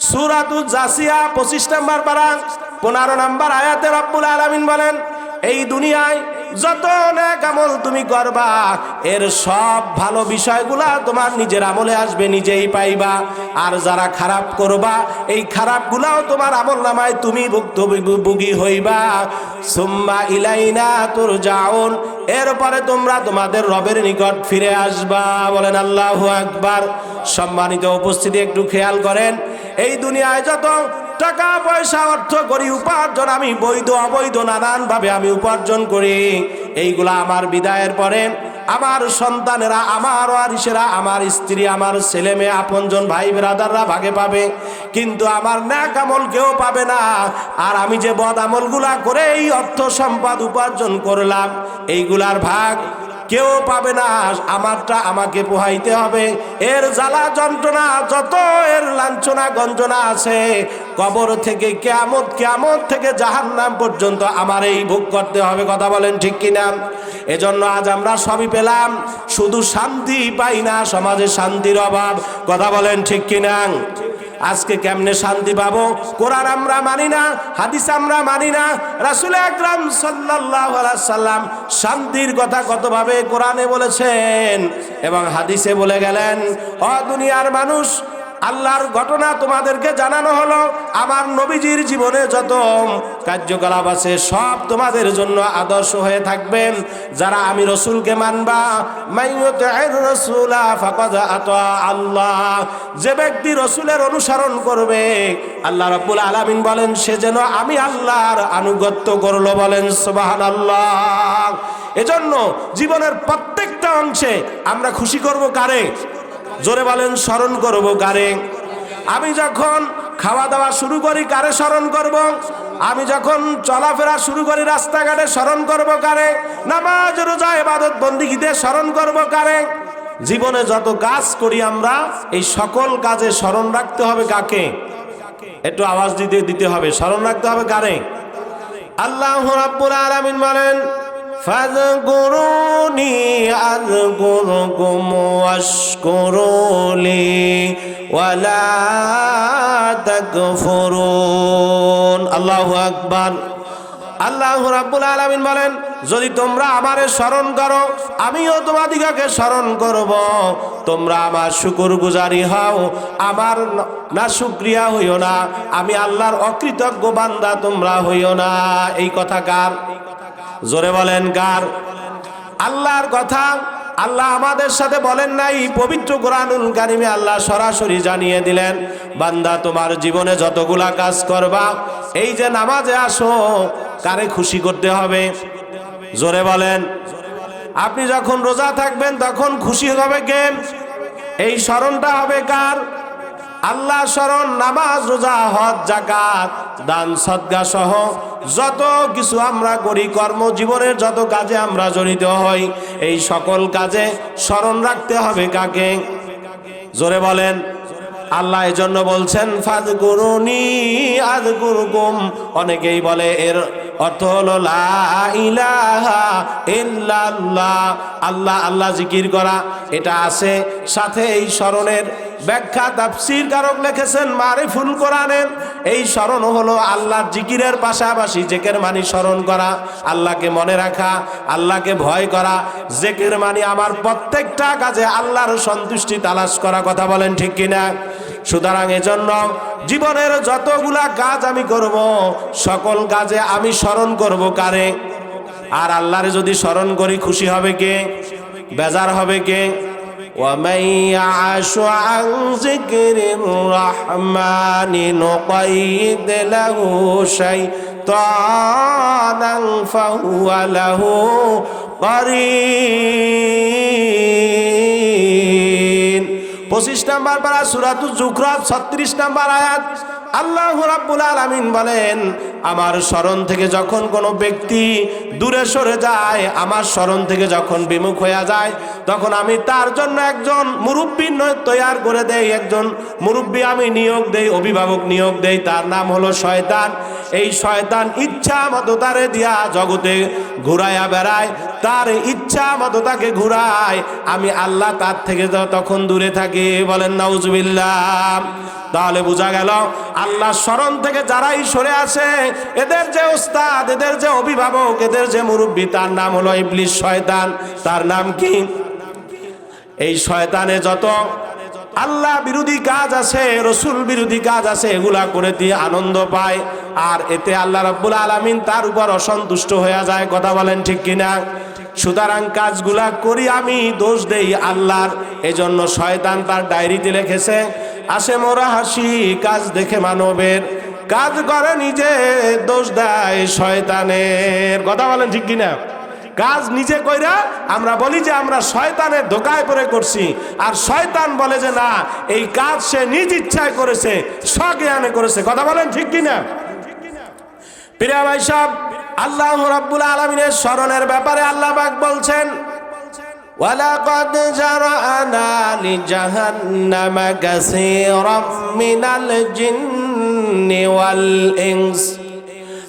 সুরাতু জাসিয়া পঁচিশ নম্বর পারা পনেরো নম্বর আয়াতে রব্বুল আলমিন বলেন এই দুনিয়ায় যত নেক আমল তুমি করবা, এর সব ভালো বিষয়গুলা তোমার নিজের আমলে আসবে, নিজেই পাইবা। আর যারা খারাপ করবা, এই খারাপগুলাও তোমার আমল নামায় তুমি ভুক্তভোগী হইবা। সুম্মা ইলাইনা তোর যাওন এরপরে তোমরা তোমাদের রবের নিকট ফিরে আসবা, বলেন আল্লাহ আকবার। সম্মানিত উপস্থিতি, একটু খেয়াল করেন, এই দুনিয়ায় যত টাকা, পয়সা, অর্থ করি উপার্জন, আমি বৈধ, অবৈধ, নানানভাবে আমি উপার্জন করি। এইগুলা আমার বিদায়ের পরে আমার সন্তানেরা, আমার ওয়ারিসেরা, আমার স্ত্রী, আমার ছেলে মেয়ে, আপনজন ভাই ব্রাদাররা ভাগে পাবে। কিন্তু আমার ন্যাক আমল কেউ পাবে না। আর আমি যে বদ আমলগুলা করে এই অর্থ সম্পদ উপার্জন করলাম, এইগুলার ভাগ কেউ পাবে না, আমারটা আমাকে পোহাইতে হবে। এর জ্বালা যন্ত্রণা, যত এর লাঞ্ছনা গঞ্জনা আছে, কবর থেকে কেয়ামত কেয়ামত থেকে জাহান্নাম পর্যন্ত আমার এই ভোগ করতে হবে, কথা বলেন ঠিক কিনা? এজন্য আজ আমরা সবই পেলাম, শুধু শান্তি পাই না, সমাজে শান্তির অভাব, কথা বলেন ঠিক কিনা? আজকে কেমনে শান্তি পাবো? কোরআন আমরা মানি না, হাদিস আমরা মানি না। রাসুল আকরাম সাল্লাম শান্তির কথা কতভাবে কোরআনে বলেছেন এবং হাদিসে বলে গেলেন, অ দুনিয়ার মানুষ আল্লাহর ঘটনা তোমাদেরকে জানানো হলো। আমার নবীজির জীবনে যত কার্যকলাপ আছে, সব তোমাদের জন্য আদর্শ হয়ে থাকবেন। যারা আমি রসুলকে মানবা আল্লাহ। যে ব্যক্তি রসুলের অনুসরণ করবে, আল্লাহ রব্বুল আলামিন বলেন, সে যেন আমি আল্লাহর আনুগত্য করল বলেন সুবাহান আল্লাহ এজন্য জীবনের প্রত্যেকটা অংশে আমরা খুশি করব কারে? জোরে বলেন, স্মরণ করব কারে আমি যখন খাওয়া দাওয়া শুরু করি কারে স্মরণ করব। আমি যখন চলাফেরা শুরু করি, রাস্তাঘাটে স্মরণ করব কারে নামাজ, রোজা এবাদত বন্দিগিতে স্মরণ করব কারে জীবনে যত কাজ করি আমরা, এই সকল কাজে স্মরণ রাখতে হবে কাকে? একটু আওয়াজ দিতে দিতে হবে। স্মরণ রাখতে হবে কারে? আল্লাহ রাব্বুল আলামিন বলেন ফাযকুরুনি আযকুরকুম ওয়াশকুরুলি ওয়ালা তাকফুরুন আল্লাহু আকবার। আল্লাহ রাব্বুল আলামিন বলেন, যদি তোমরা আমারে স্মরণ করো, আমিও তোমাদিগকে স্মরণ করব। তোমরা আমার শুকুর গুজারি হও, আমার না শুক্রিয়া হইও না, আমি আল্লাহর অকৃতজ্ঞ বান্দা তোমরা হইও না। এই কথা কার? জোরে বলেন, কার? আল্লাহর কথা আল্লাহ আমাদের সাথে বলেন নাই। পবিত্র কোরআনুল কারিমে আল্লাহ সরাসরি জানিয়ে দিলেন, বান্দা, তোমার জীবনে যতগুলা কাজ করবা, এই যে নামাজে আসো, কারে খুশি করতে হবে? জোরে বলেন। আপনি যখন রোজা থাকবেন, তখন খুশি হবে কে এই স্মরণটা হবে কার? আল্লাহ স্মরণ, নামাজ, রোজা, হজ, জাকাত, দান, সদ্গা সহ যত কিছু আমরা করি কর্মজীবনের যত কাজে আমরা জড়িত হই, এই সকল কাজে স্মরণ রাখতে হবে কাকে? জোরে বলেন। আল্লাহ এজন্য বলছেন ফাদ করুনি আদ গুরুকুম অনেকেই বলে, এর অর্থ হলো ইল্লাল্লাহ। আল্লাহ আল্লাহ জিকির করা, এটা আছে। সাথে এই স্মরণের ব্যাখ্যা, তাফসির কারক লিখেছেন মারিফুল কোরআনের। এই স্মরণ হলো আল্লাহর জিকিরের পাশাপাশি জেকের মানি স্মরণ করা, আল্লাহকে মনে রাখা, আল্লাহকে ভয় করা। জেকের মানি আমার প্রত্যেকটা কাজে আল্লাহর সন্তুষ্টি তালাশ করা, কথা বলেন ঠিক কিনা? সুতরাং এজন্য জীবনের যতগুলা কাজ আমি করব সকল কাজে আমি স্মরণ করব কারে আর আল্লাহরে যদি স্মরণ করি খুশি হবে কে বেজার হবে কে ومن يعش عن ذكر الرحمن نقيد له شيطانا فهو له قرين পঁচিশ নাম্বার পারা সুরাতু জুকরাত ছত্রিশ নাম্বার আয়াত। আল্লাহ রাব্বুল আলামিন বলেন, আমার স্মরণ থেকে যখন কোনো ব্যক্তি দূরে সরে যায়, আমার স্মরণ থেকে যখন বিমুখ হয়ে যায়, তখন আমি তার জন্য একজন মুরব্বী তৈয়ার করে দেই। একজন মুরব্বী আমি নিয়োগ দেই, অভিভাবক নিয়োগ দেই। তার নাম হলো শয়তান। এই শয়তান ইচ্ছা মতো তারে দিয়া জগতে ঘুরাইয়া বেড়ায়, তার ইচ্ছা মতো তাকে ঘুরায়। আমি আল্লাহ তার থেকে তখন দূরে থাকি বলেন, নাউজুবিল্লাহ। তাহলে বোঝা গেল, আল্লাহ স্মরণ থেকে যারাই সরে আসে, এদের যে ওস্তাদ, এদের যে অভিভাবক, এদের যে মুরব্বী, তার নাম হলো ইবলিশ শয়তান। তার নাম কি? এই শয়তানে যত আল্লাহ বিরোধী কাজ আছে, রসুল বিরোধী কাজ আছে, এগুলা করে দিয়ে আনন্দ পায়। আর এতে আল্লাহ রাব্বুল আলামিন তার উপর অসন্তুষ্ট হয়ে যায়, কথা বলেন ঠিক কিনা? সুতরাং কাজগুলা করি আমি, দোষ দেই আল্লাহর। এজন্য শয়তান তার ডায়েরিতে লিখেছে, আসে মোরা হাসি, কাজ দেখে মানবের। কাজ করে নিজে, দোষ দেয় শয়তানের। কথা বলেন ঠিক কিনা? কাজ নিজে কইরা আমরা বলি যে আমরা শয়তানের ধোকায় পড়ে করছি আর শয়তান বলে যে না এই কাজ সে নিজ ইচ্ছায় করেছে স্বজ্ঞানে করেছে কথা বলেন ঠিক কিনা প্রিয়া ভাই সাহেব আল্লাহ রাব্বুল আলমিনের স্মরণের ব্যাপারে আল্লাহ পাক বলছেন ولقد جرأنا لجهنم كثيرا من الجن والإنس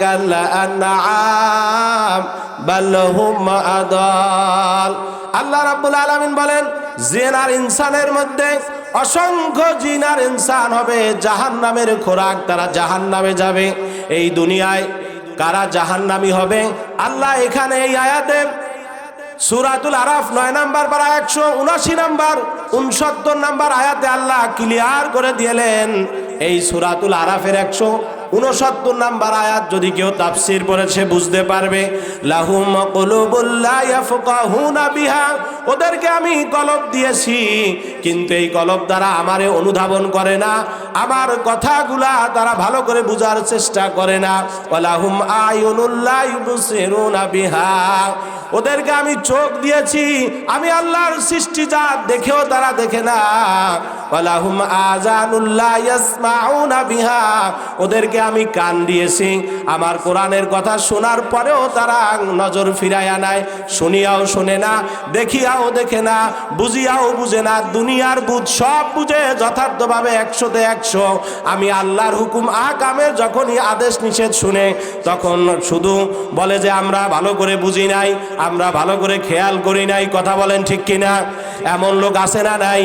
كالأنعام بل هم أضل আল্লাহ রাব্বুল আলামিন বলেন জিন আর ইনসানের মধ্যে অসংখ্য জিন আর ইনসান হবে জাহান্নামের খোরাক তারা জাহান্নামে যাবে এই দুনিয়ায় কারা জাহান্নামি হবে আল্লাহ এখানে এই আয়াতে সুরাতুল আরাফ নয় নাম্বার পারা একশো উনাশি নাম্বার উনসত্তর নাম্বার আয়াতে আল্লাহ ক্লিয়ার করে দিলেন এই সুরাতুল আরাফের একশো উনসত্তর নাম্বার আয়াত যদি কেউ তাফসির পড়েছে, বুঝতে পারবে। ওদেরকে আমি কলব দিয়েছি, কিন্তু এই কলব দ্বারা আমারে অনুধাবন করে না। আমার কথাগুলা তারা ভালো করে বোঝার চেষ্টা করে না। ওয়ালাহুম আয়ুনুল্লাহ বিহা। ওদেরকে আমি চোখ দিয়েছি, আমি আল্লাহর সৃষ্টি যা দেখেও তারা দেখে না। ওয়ালাহুম আজানুল্লাহ বিহা। ওদেরকে আমি কান দিয়েছি। আমার কোরআনের কথা শোনার পরেও তারা নজর ফিরাইয়া নাই শুনিয়াও শোনে না, দেখিয়াও দেখে না, বুঝিয়াও বুঝে না। দুনিয়ার বুঝ সব বুঝে যথার্থভাবে একশোতে একশো। আমি আল্লাহর হুকুম আকামের যখনই আদেশ নিষেধ শুনে, তখন শুধু বলে যে আমরা ভালো করে বুঝি নাই, আমরা ভালো করে খেয়াল করি নাই, কথা বলেন ঠিক কিনা? এমন লোক আছে না নাই?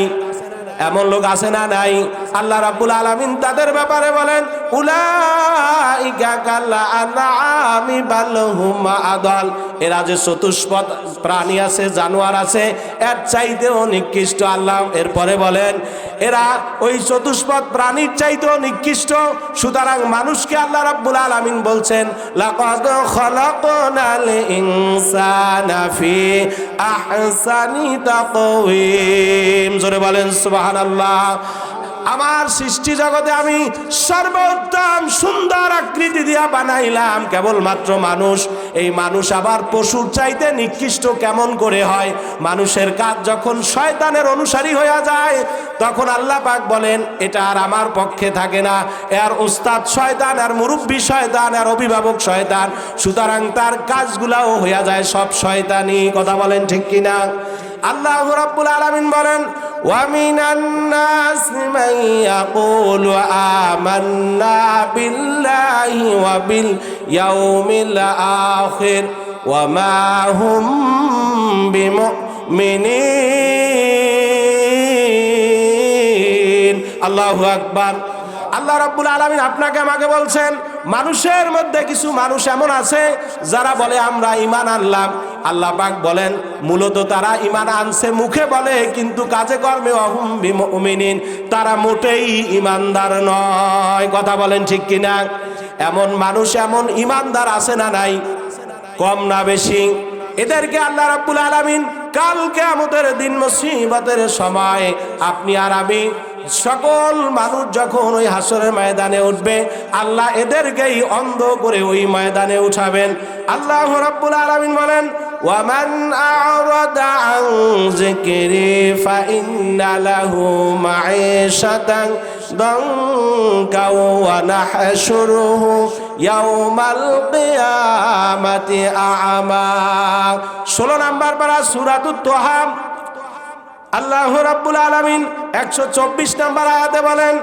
এমন লোক আছে না নাই? আল্লাহ রাব্বুল আলামিন তাদের ব্যাপারে বলেন, উলাইকা কাল্লা আদাল। এরা যে চতুষ্পদ প্রাণী আছে, জানোয়ার আছে, এর চাইতেও নিকৃষ্ট আল্লাহ। এরপরে বলেন, এরা ওই চতুষ্পদ প্রাণীর চাইতেও নিকৃষ্ট। সুতরাং মানুষকে আল্লাহ রাব্বুল আলামিন বলছেন জোরে বলেন, সুবহানাল্লাহ। আমার সৃষ্টি জগতে আমি সর্বোত্তম সুন্দর আকৃতি দিয়া বানাইলাম। কেবলমাত্র মানুষ। এই মানুষ আবার পশুর চাইতে নিকৃষ্ট কেমন করে হয়? মানুষের কাজ যখন শয়তানের অনুসারী হয়ে যায়, তখন আল্লাহ পাক বলেন, এটা আর আমার পক্ষে থাকে না। এর ওস্তাদ শয়তান আর মুরব্বী শয়তান আর অভিভাবক শয়তান। সুতরাং তার কাজগুলাও হয়ে যায় সব শয়তানি। কথা বলেন ঠিক কিনা? আল্লাহ রাব্বুল আলামিন বলেন ومن الناس من يقول آمنا بالله وباليوم الآخر وما هم بمؤمنين الله أكبر আল্লাহ রাব্বুল আলামিন আপনাকে আমাকে বলছেন মানুষের মধ্যে কিছু মানুষ এমন আছে যারা বলে আমরা ইমান আনলাম আল্লাহ পাক বলেন, মূলত তারা ইমান আনছে মুখে বলে, কিন্তু কাজে কর্মে অহুম তারা মোটেই ইমানদার নয়। কথা বলেন ঠিক কিনা? এমন মানুষ, এমন ইমানদার আছে না নাই? কম না বেশি। এদেরকে আল্লাহ রাব্বুল আলামিন কালকে আমাদের দিন মুসিবতের সময়, আপনি আর আমি, সকল মানুষ যখন ওই হাসরের ময়দানে উঠবে, আল্লাহ এদেরকেই অন্ধ করে ওই ময়দানে উঠাবেন। আল্লাহ রাব্বুল আলামিন বলেন ومن أعرض عن ذكري فإن له معيشة ضنكا ونحشره يوم القيامة أعمى ষোলো নাম্বার পারা সুরাতুত তোহাম আল্লাহ রাব্বুল আলামিন একশো চব্বিশ নাম্বার আয়াতে বলেন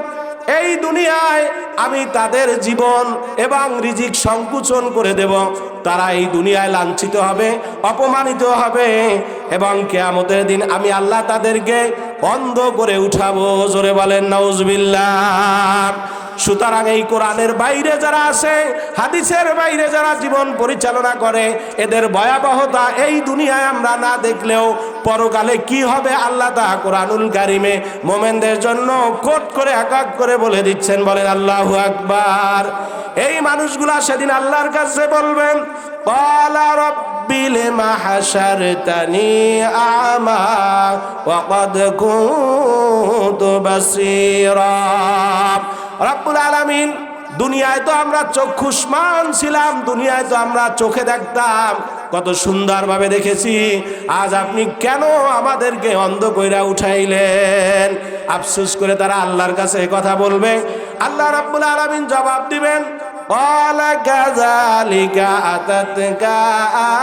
এই দুনিয়ায় আমি তাদের জীবন এবং রিজিক সংকুচন করে দেব। তারা এই দুনিয়ায় লাঞ্ছিত হবে, অপমানিত হবে এবং কেয়ামতের দিন আমি আল্লাহ তাদেরকে অন্ধ করে উঠাবো। জোরে বলেন নওজবিল্লাহ সুতরাং এই কোরআনের বাইরে যারা আছে, হাদিসের বাইরে যারা জীবন পরিচালনা করে, এদের ভয়াবহতা এই দুনিয়ায় আমরা না দেখলেও পরকালে কি হবে আল্লাহ তা কোরআনুল কারিমে? মোমেনদের জন্য কোট করে, এক এক করে বলে দিচ্ছেন, বলেন, আল্লাহ আকবার। এই মানুষগুলা সেদিন আল্লাহর কাছে বলবেন আমা রব্বুল আলামিন, দুনিয়ায় তো আমরা চক্ষুষ্মান ছিলাম, দুনিয়ায় তো আমরা চোখে দেখতাম। কত সুন্দরভাবে দেখেছি। আজ আপনি কেন আমাদেরকে অন্ধ কইরা উঠাইলেন? আফসোস করে তারা আল্লাহর কাছে কথা বলবে। আল্লাহ রাব্বুল আলামিন জবাব দিবেন قال كذلك أتتك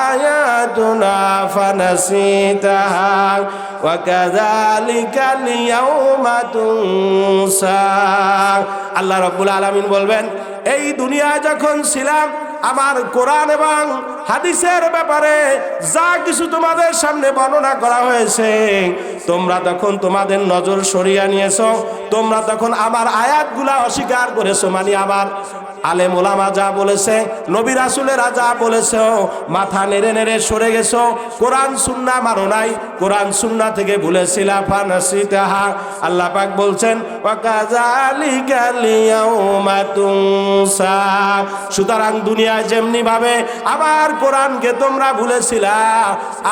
آياتنا فنسيتها وكذلك اليوم تنسى আল্লাহ রব্বুল আলামিন বলবেন এই দুনিয়া যখন ছিলাম আমার কোরআন এবং হাদিসের ব্যাপারে যা কিছু তোমাদের সামনে বর্ণনা করা হয়েছে তোমরা তখন তোমাদের নজর সরিয়ে নিয়েছো তোমরা তখন আমার আয়াতগুলা অস্বীকার করেছো মানে আমার আলেম ওলামা যা বলেছে, নবী রাসুলেরা যা বলেছে, মাথা নেড়ে নেড়ে সরে গেছো। কোরআন, সুন্না মানো নাই। কোরআন, সুন্না থেকে ভুলেছিলা ফানাসিতাহা আল্লাহ পাক বলছেন সুতরাং দুনিয়ায় যেমনি ভাবে আমার কোরআনকে তোমরা ভুলেছিলা,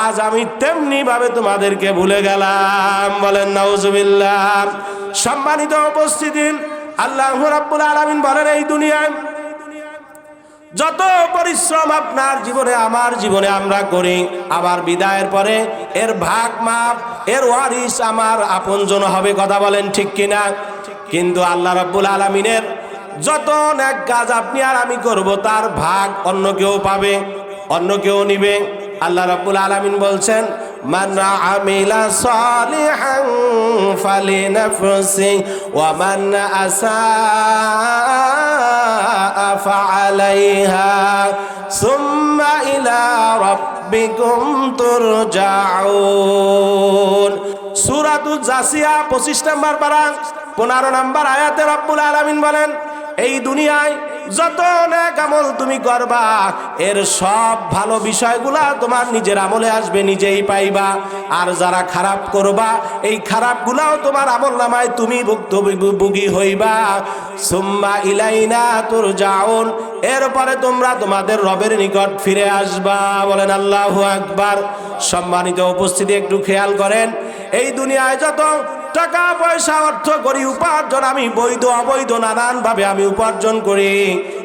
আজ আমি তেমনি ভাবে তোমাদেরকে ভুলে গেলাম। বলেন, নাউজুবিল্লাহ। সম্মানিত উপস্থিতি আল্লাহ রাব্বুল আলামিন বলেন, এই দুনিয়ায় যত পরিশ্রম আপনার জীবনে, আমার জীবনে আমরা করি আবার বিদায়ের পরে এর ভাগ মাপ, এর ওয়ারিস আমার আপনজন হবে। কথা বলেন ঠিক কিনা? কিন্তু আল্লাহ রাব্বুল আলামিনের যত এক কাজ আপনি আর আমি করব, তার ভাগ অন্য কেউ পাবে, অন্য কেউ নিবে। আল্লাহ রাব্বুল আলামিন বলছেন আমিলা সালিহান ফালিনাফসি ওয়া মান আসা ফাআলাইহা, সুম্মা ইলা রাব্বিকুম তুরজাউন। সূরাতুল জাসিয়া 25 নম্বর পারা 15 নম্বর আয়াতে রব্বুল আলামিন বলেন, এই দুনিয়ায় যত নেক আমল তুমি করবা, এর সব ভালো বিষয়গুলা তোমার নিজের আমলে আসবে, নিজেই পাইবা। আর যারা খারাপ করবা, এই খারাপগুলাও তোমার আমল নামায় তুমি ভুক্তভোগী হইবা। সুম্মা ইলাইনা তোর যাওন এরপরে তোমরা তোমাদের রবের নিকট ফিরে আসবা। বলেন আল্লাহু আকবার। সম্মানিত উপস্থিতি, একটু খেয়াল করেন, এই দুনিয়ায় যত টাকা, পয়সা, অর্থ করি উপার্জন, আমি বৈধ, অবৈধ, নানানভাবে আমি উপার্জন করি।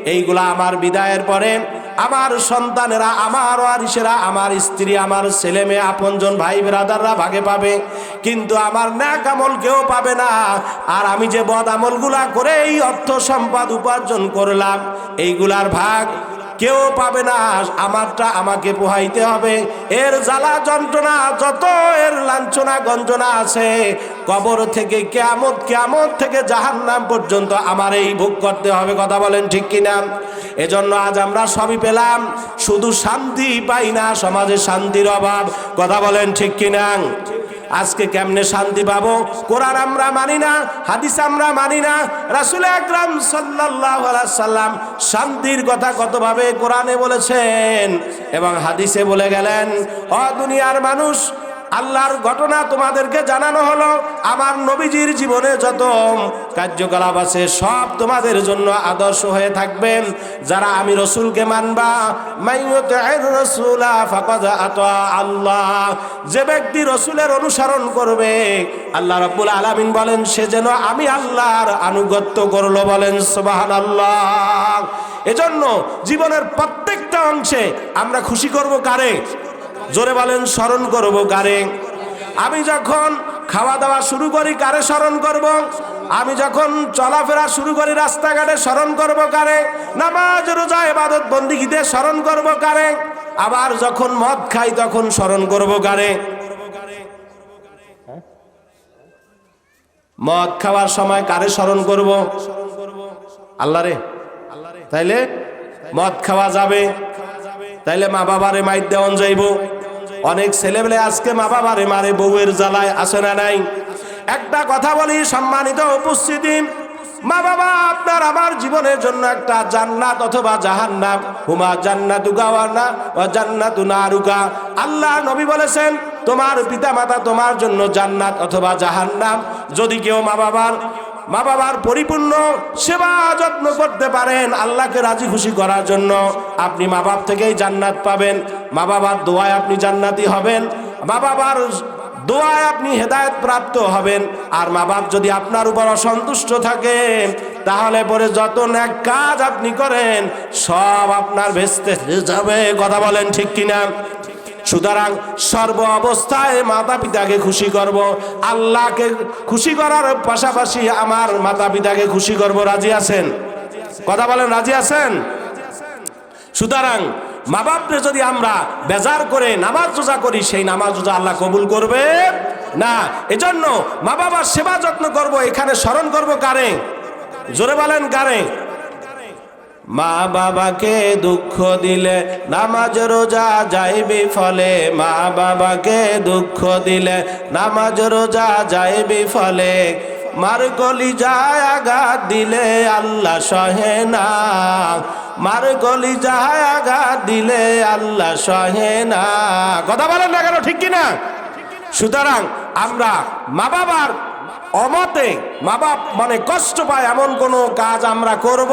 এইগুলা আমার বিদায়ের পরে আমার সন্তানেরা, আমার ওয়ারিসেরা, আমার স্ত্রী, আমার ছেলে মেয়ে, আপনজন ভাই ব্রাদাররা ভাগে পাবে। কিন্তু আমার ন্যাক আমল কেউ পাবে না। আর আমি যে বদ আমলগুলা করে এই অর্থ সম্পদ উপার্জন করলাম, এইগুলার ভাগ কেউ পাবে না, আমারটা আমাকে পোহাইতে হবে। এর জ্বালা যন্ত্রণা, যত এর লাঞ্ছনা গঞ্জনা আছে, কবর থেকে কেয়ামত কেয়ামত থেকে জাহান্নাম পর্যন্ত আমার এই ভোগ করতে হবে, কথা বলেন ঠিক কিনা? এজন্য আজ আমরা সবই পেলাম, শুধু শান্তি পাই না, সমাজে শান্তির অভাব, কথা বলেন ঠিক কিনা? আজকে কেমনে শান্তি পাবো? কোরআন আমরা মানি না, হাদিস আমরা মানি না। রাসুল আকরাম সাল্লাম শান্তির কথা কতভাবে কোরআনে বলেছেন এবং হাদিসে বলে গেলেন, অ দুনিয়ার মানুষ আল্লাহর ঘটনা তোমাদেরকে জানানো হলো। আমার নবীজির জীবনে যত কার্যকলাপ আছে, সব তোমাদের জন্য আদর্শ হয়ে থাকবেন যারা আমি রসুলকে মানবা আল্লাহ। যে ব্যক্তি রসুলের অনুসরণ করবে, আল্লাহ রব্বুল আলামিন বলেন, সে যেন আমি আল্লাহর আনুগত্য করল বলেন সুবাহান আল্লাহ এজন্য জীবনের প্রত্যেকটা অংশে আমরা খুশি করব কারে? জোরে বলেন, স্মরণ করব কারে আমি যখন খাওয়া দাওয়া শুরু করি, কারে স্মরণ করব? আমি যখন চলাফেরা শুরু করি, রাস্তাঘাটে স্মরণ করব কারে? নামাজ, রোজা এবাদত বন্দিগিতে স্মরণ করব কারে? আবার যখন মদ খাই, তখন স্মরণ করব কারে? মদ খাওয়ার সময় কারে স্মরণ করব? আল্লাহ রে। তাইলে মদ খাওয়া যাবে। তাইলে মা বাবারে মাইর দেওয়ান যাইব। অনেক ছেলেবেলে আজকে মা বাবারে মারে, বউয়ের জ্বালায় আসে না নাই? একটা কথা বলি, সম্মানিত উপস্থিতি, মা বাবা, আপনার আমার জীবনের জন্য একটা জান্নাত অথবা জাহান্নাম। হুমা জান্নাতু গাওয়ানা ও জান্নাতু নারুকা। আল্লাহ নবী বলেছেন, তোমার পিতা মাতা তোমার জন্য জান্নাত অথবা জাহান্নাম। যদি কেউ মা বাবার মা বাবার পরিপূর্ণ সেবা যত্ন করতে পারেন, আল্লাহকে রাজি খুশি করার জন্য। আপনি মা বাপ থেকেই জান্নাত পাবেন। মা বাবার দোয়ায় আপনি জান্নাতি হবেন। মা বাবার দোয়ায় আপনি হেদায়ত প্রাপ্ত হবেন। আর মা বাপ যদি আপনার উপর অসন্তুষ্ট থাকে, তাহলে পরে যত এক কাজ আপনি করেন, সব আপনার ভেস্তে যাবে। কথা বলেন ঠিক কিনা? সুতরাং সর্ব অবস্থায় মাতা পিতাকে খুশি করব, আল্লাহকে খুশি করার পাশাপাশি আমার মাতা পিতাকে খুশি করব, রাজি আছেন? কথা বলেন, রাজি আছেন? সুতরাং মা বাপরে যদি আমরা বেজার করে নামাজ রোজা করি, সেই নামাজ রোজা আল্লাহ কবুল করবে? না, এজন্য মা বাবার সেবা যত্ন করব, এখানে স্মরণ করব কারে? জোরে বলেন কারে? মা বাবাকে দুঃখ দিলে নামাজ রোজা যাইবি ফলে, মা বাবাকে দুঃখ দিলে নামাজ রোজা যাইবি ফলে। মার গলি যায় আঘাত দিলে আল্লাহ সহে না। মার গলি যায় আঘাত দিলে আল্লাহ সহে না। কথা বলেন না কেন, ঠিক কিনা? সুতরাং আমরা মা বাবার অমতে, মা বাপ মানে কষ্ট পায় এমন কোনো কাজ আমরা করব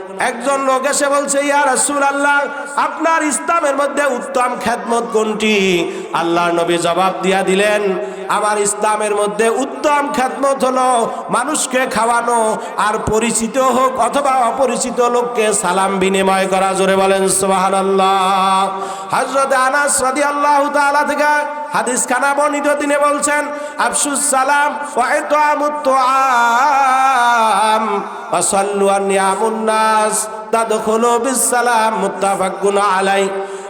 একজন লোক এসে বলছে, ইয়া রাসূলুল্লাহ, আপনার ইসলামের মধ্যে উত্তম খেদমত কোনটি? আল্লাহর নবী জবাব দিয়া দিলেন, আমার ইসলামের মধ্যে উত্তম খেদমত হলো মানুষকে খাওয়ানো আর পরিচিত হোক অথবা অপরিচিত লোককে সালাম বিনিময় করা। জোরে বলেন, সুবহানাল্লাহ। হযরত আনাস রাদিয়াল্লাহু তাআলা থেকে হাদিস খানা বর্ণিত, তিনি বলছেন, আফসুস সালাম আলাই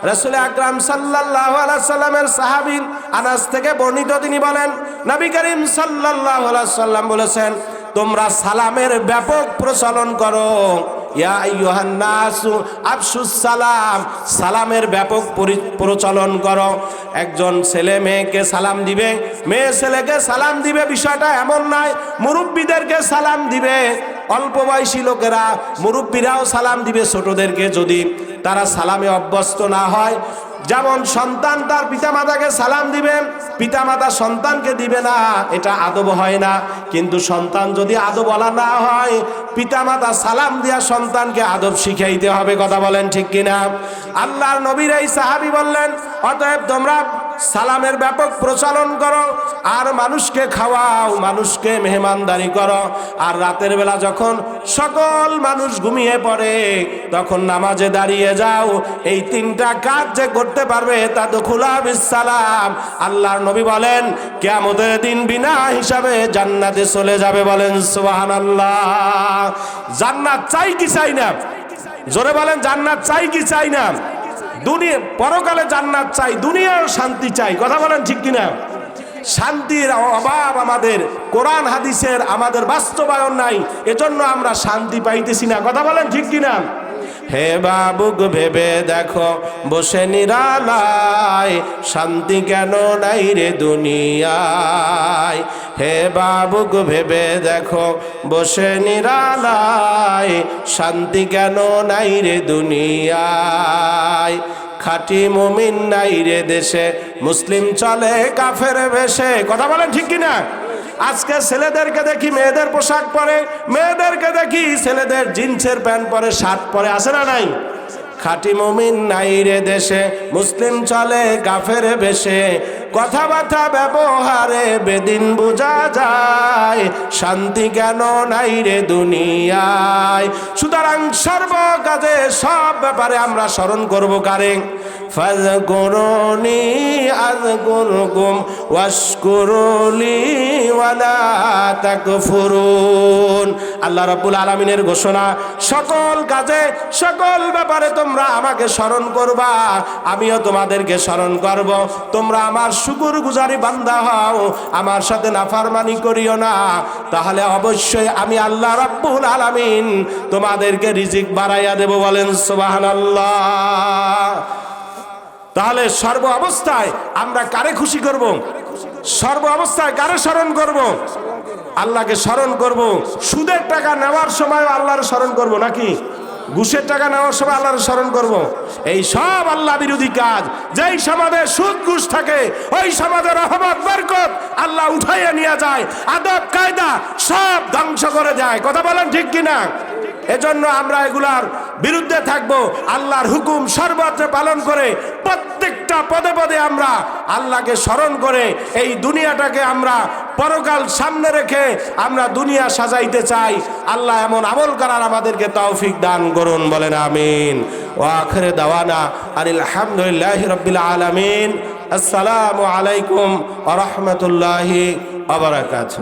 রাসূল আকরাম সাল্লাল্লাহু আলাইহি সাল্লামের সাহাবী আনাস থেকে বর্ণিত, তিনি বলেন বলেছেন, তোমরা সালামের ব্যাপক প্রচলন করো। আফসুস সালাম। সালামের ব্যাপক পরি- প্রচলন করো। একজন ছেলে মেয়েকে সালাম দিবে। মেয়ে ছেলেকে সালাম দিবে বিষয়টা এমন নয়, মুরব্বীদেরকে সালাম দিবে। অল্প বয়সী লোকেরা মুরব্বীরাও সালাম দিবে ছোটদেরকে যদি তারা সালামে অভ্যস্ত না হয়। যেমন সন্তান তার পিতামাতাকে সালাম দিবেন পিতা মাতা সন্তানকে দিবে না, এটা আদব হয় না। কিন্তু সন্তান যদি আদব বলা না হয় পিতা মাতা সালাম দিয়া সন্তানকে আদব শিখাইতে হবে, কথা বলেন ঠিক কিনা? আল্লাহর নবীর এই সাহাবি বললেন, অতএব তোমরা সালামের ব্যাপক প্রচলন করো, আর মানুষকে খাওয়াও, মানুষকে মেহমানদারি করো। আর রাতের বেলা যখন সকল মানুষ ঘুমিয়ে পড়ে, তখন নামাজে দাঁড়িয়ে যাও। এই তিনটা কাজ যে করতে পারবে, তা তো খোলা সালাম। আল্লাহর নবী বলেন কেমতের দিন বিনা হিসাবে জান্নাতে চলে যাবে বলেন সোহান আল্লাহ জান্নাত চাই কি চাই না? জোরে বলেন, জান্নাত চাই কি চাই না? দুনিয়া, পরকালে জান্নাত চাই দুনিয়ার শান্তি চাই। কথা বলেন ঠিক কিনা? শান্তির অভাব আমাদের, কোরআন, হাদিসের আমাদের বাস্তবায়ন নাই, এজন্য আমরা শান্তি পাইতেছি না। কথা বলেন ঠিক কিনা? হে বাবুক, ভেবে দেখো, বসে নিরালায়, শান্তি কেন নাই রে দুনিয়ায়? হে বাবুক, ভেবে দেখো, বসে নিরালায়, শান্তি কেন নাই রে দুনিয়ায়? খাটি মুমিন নাই রে দেশে, মুসলিম চলে কাফের বেশে। কথা বলেন ঠিক কিনা? আজকে ছেলেদেরকে দেখি মেয়েদের পোশাক পরে, মেয়েদেরকে দেখি ছেলেদের জিন্সের প্যান্ট পরে, শার্ট পরে আসে না নাই? খাটি মমিন নাই রে দেশে, মুসলিম চলে গাফের বেশে। কথাবার্তা, ব্যবহারে বেদিন বোঝা যায়, শান্তি কেন নাই রে দুনিয়ায়? সুতরাং সর্ব কাজে সব ব্যাপারে আমরা স্মরণ করব কারে? আল্লাহ রাব্বুল আলামিনের ঘোষণা, সকল কাজে, সকল ব্যাপারে তোমরা আমাকে স্মরণ করবা, আমিও তোমাদেরকে স্মরণ করব, তোমরা আমার শুকুর গুজারি বান্দা হও, আমার সাথে নাফারমানি করিও না। তাহলে অবশ্যই আমি আল্লাহ রাব্বুল আলামিন তোমাদেরকে রিজিক বাড়াইয়া দেব বলেন, সুবহানাল্লাহ। তাহলে সর্ব অবস্থায় আমরা কারে খুশি করব? সর্ব অবস্থায় কারে স্মরণ করব? আল্লাহকে স্মরণ করব? সুদের টাকা নেওয়ার সময় আল্লাহর স্মরণ করব নাকি? ঘুষের টাকা নেওয়ার সময় আল্লাহর স্মরণ করব। এই সব আল্লাহ বিরোধী কাজ। যেই সমাজে সুদ, ঘুষ থাকে, ওই সমাজের রহমত, বরকত আল্লাহ উঠাইয়া নিয়ে যায়। আদব, কায়দা সব ধ্বংস করে যায় কথা বলেন ঠিক কিনা? এজন্য আমরা এগুলার বিরুদ্ধে থাকব। আল্লাহর হুকুম সর্বত্র পালন করে প্রত্যেকটা পদে পদে আমরা আল্লাহকে স্মরণ করে এই দুনিয়াটাকে আমরা পরকাল সামনে রেখে আমরা দুনিয়া সাজাইতে চাই। আল্লাহ এমন আমল করার আমাদেরকে তৌফিক দান করুন, বলেন আমিন। ও আখরে দাওয়ানা আলহামদুলিল্লাহ রবিল আলমিন। আসসালামু আলাইকুম আ রহমতুল্লাহি আবরাকাতু